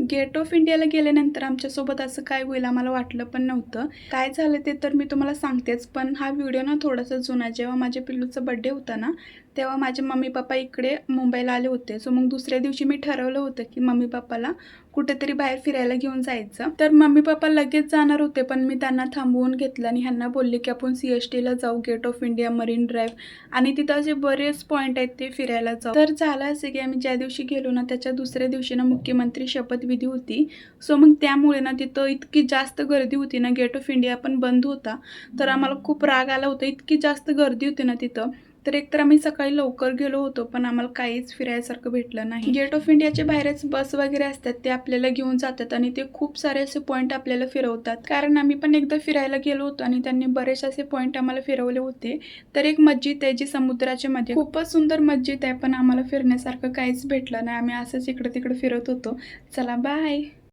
Gate of इंडियाला गेल्यानंतर आमच्यासोबत असं काय होईल आम्हाला वाटलं पण नव्हतं. काय झालं ते तर मी तुम्हाला सांगतेच पण हा व्हिडिओ ना थोडासा जुना. जेव्हा माझ्या पिल्लूचा बड्डे होता ना तेव्हा माझे मम्मी पप्पा इकडे मुंबईला आले होते. सो मग दुसऱ्या दिवशी मी ठरवलं होतं की मम्मी पप्पाला कुठेतरी बाहेर फिरायला घेऊन जायचं. तर मम्मी पप्पा लगेच जाणार होते पण मी त्यांना थांबवून घेतलं आणि ह्यांना बोलले की आपण सी एस टीला जाऊ gate of India marine drive. आणि तिथं असे बरेच पॉईंट आहेत ते फिरायला जाऊ. तर झालं असं की आम्ही ज्या दिवशी गेलो ना त्याच्या दुसऱ्या दिवशी ना मुख्यमंत्री शपथ शपथविधी होती. सो मग त्यामुळे ना तिथं इतकी जास्त गर्दी होती ना गेट ऑफ इंडिया पण बंद होता. तर आम्हाला खूप राग आला होता इतकी जास्त गर्दी होती ना तिथं. तर एकतर आम्ही सकाळी लवकर गेलो होतो पण आम्हाला काहीच फिरायसारखं भेटलं नाही. गेट ऑफ इंडियाच्या बाहेरच बस वगैरे असतात ते आपल्याला घेऊन जातात आणि ते खूप सारे असे पॉईंट आपल्याला फिरवतात. कारण आम्ही पण एकदा फिरायला गेलो होतो आणि त्यांनी बरेच असे पॉईंट आम्हाला फिरवले होते. तर एक मस्जिद आहे जी समुद्राच्या मध्ये. खूपच सुंदर मस्जिद आहे पण आम्हाला फिरण्यासारखं काहीच भेटलं नाही. आम्ही असंच इकडे तिकडे फिरत होतो. चला बाय